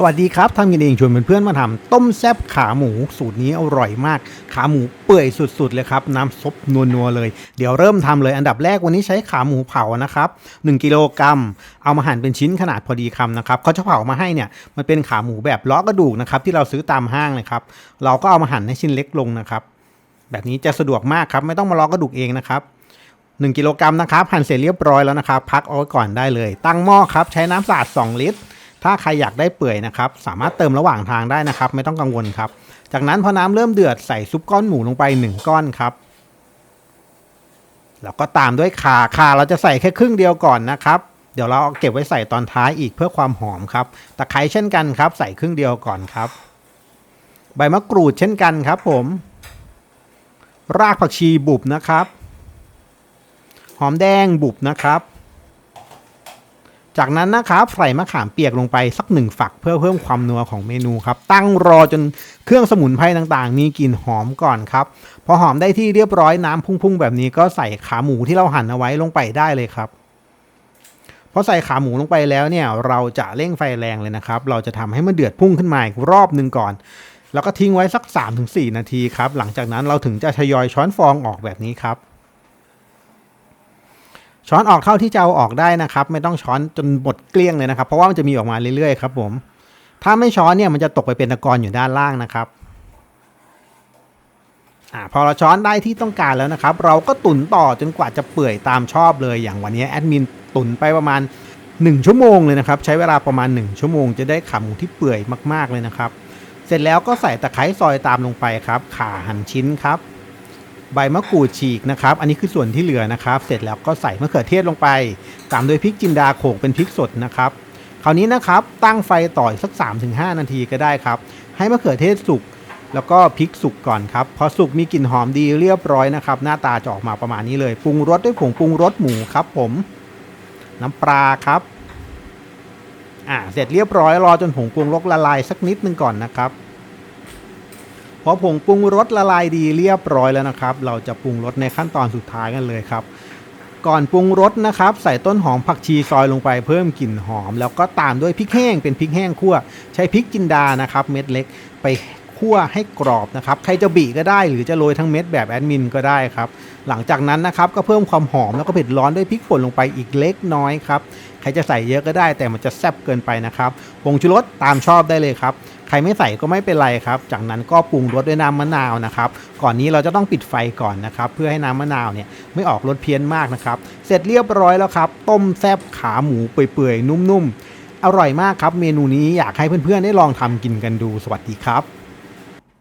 สวัสดีครับทำกินเองชวนเพื่อนๆมาทำต้มแซบขาหมูสูตรนี้อร่อยมาก ขาหมูเปื่อยสุดๆเลยครับ น้ำซุปนัวๆเลย เดี๋ยวเริ่มทำเลยอันดับแรกวันนี้ใช้ขาหมูเผานะครับ1กิโลกรัมเอามาหั่นเป็นชิ้นขนาดพอดีคำนะครับเขาจะเผามาให้เนี่ยมันเป็นขาหมูแบบล้อกระดูกนะครับที่เราซื้อตามห้างเลยครับ เราก็เอามาหั่นให้ชิ้นเล็กลงนะครับ แบบนี้จะสะดวกมากครับไม่ต้องมาล้อกระดูกเองนะครับ1กิโลกรัมนะครับหั่นเสร็จเรียบร้อยแล้วนะครับ พักเอาไว้ก่อนได้เลย ตั้งหม้อครับใช้น้ำสะอาด2 ลิตร ถ้าใครอยากได้เปื่อยนะครับ สามารถเติมระหว่างทางได้นะครับ ไม่ต้องกังวลครับ จากนั้นพอน้ำเริ่มเดือดใส่ซุปก้อนหมูลงไป 1 ก้อนครับแล้วก็ตามด้วยขาขาเราจะใส่แค่ครึ่งเดียวก่อนนะครับ เดี๋ยวเราเก็บไว้ใส่ตอนท้ายอีกเพื่อความหอมครับตะไคร้เช่นกันครับ ใส่ครึ่งเดียวก่อนครับ ใบมะกรูดเช่นกันครับ ผม รากผักชีบุบนะครับ หอมแดงบุบนะครับ จากนั้นนะครับใส่มะขามเปียกลงไปสักหนึ่งฝักเพื่อเพิ่มความนัวของเมนูครับ ตั้งรอจนเครื่องสมุนไพรต่างๆ มีกลิ่นหอมก่อนครับ พอหอมได้ที่เรียบร้อยน้ำพุ่งๆ แบบนี้ก็ใส่ขาหมูที่เราหั่นเอาไว้ลงไปได้เลยครับพอใส่ขาหมูลงไปแล้วเนี่ยเราจะเร่งไฟแรงเลยนะครับ เราจะทำให้มันเดือดพุ่งขึ้นมาอีกรอบหนึ่งก่อน แล้วก็ทิ้งไว้สัก 3-4 นาทีครับ หลังจากนั้นเราถึงจะทยอยช้อนฟองออกแบบนี้ครับ ช้อนออกเท่าที่จะเอาออกได้นะครับ ไม่ต้องช้อนจนหมดเกลี้ยงเลยนะครับ เพราะว่ามันจะมีออกมาเรื่อยๆครับผมถ้าไม่ช้อนเนี่ยมันจะตกไปเป็นตะกอนอยู่ด้านล่างนะครับอ่าพอเราช้อนได้ที่ต้องการแล้วนะครับ เราก็ตุ๋นต่อจนกว่าจะเปื่อยตามชอบเลยอย่างวันนี้แอดมินตุ๋นไปประมาณ 1 ชั่วโมงเลยนะครับ ใช้เวลาประมาณ 1 ชั่วโมงจะได้ขาหมูที่เปื่อยมากๆเลยนะครับ เสร็จแล้วก็ใส่ตะไคร้ซอยตามลงไปครับ ข่าหั่นชิ้นครับ ใบมะกรูดฉีกนะครับ อันนี้คือส่วนที่เหลือนะครับ เสร็จแล้วก็ใส่มะเขือเทศลงไป ตามด้วยพริกจินดาโขกเป็นพริกสดนะครับ คราวนี้นะครับตั้งไฟต่อยสัก 3-5 นาทีก็ได้ครับ ให้มะเขือเทศสุกแล้วก็พริกสุกก่อนครับ พอสุกมีกลิ่นหอมดีเรียบร้อยนะครับ หน้าตาจะออกมาประมาณนี้เลย ปรุงรสด้วยผงปรุงรสหมูครับ ผม น้ำปลาครับ อ่า เสร็จเรียบร้อยรอจนผงปรุงรสละลายสักนิดนึงก่อนนะครับ อผงปรุงรสละลายดีเรียบร้อยแล้วนะครับ เราจะปรุงรสในขั้นตอนสุดท้ายกันเลยครับ ก่อนปรุงรสนะครับ ใส่ต้นหอมผักชีซอยลงไปเพิ่มกลิ่นหอม แล้วก็ตามด้วยพริกแห้งเป็นพริกแห้งคั่ว ใช้พริกจินดานะครับ เม็ดเล็กไป คั่วให้กรอบนะครับ ใครจะบีก็ได้หรือจะโรยทั้งเม็ดแบบแอดมินก็ได้ครับ หลังจากนั้นนะครับก็เพิ่มความหอมแล้วก็เผ็ดร้อนด้วยพริกป่นลงไปอีกเล็กน้อยครับ ใครจะใส่เยอะก็ได้แต่มันจะแซ่บเกินไปนะครับผงชูรสตามชอบได้เลยครับ ใครไม่ใส่ก็ไม่เป็นไรครับ จากนั้นก็ปรุงรสด้วยน้ำมะนาวนะครับ ก่อนนี้เราจะต้องปิดไฟก่อนนะครับ เพื่อให้น้ำมะนาวเนี่ยไม่ออกรสเพี้ยนมากนะครับ เสร็จเรียบร้อยแล้วครับ ต้มแซ่บขาหมูเปื่อยๆนุ่มๆอร่อยมากครับ เมนูนี้อยากให้เพื่อนๆ ได้ลองทำกินกันดู สวัสดีครับ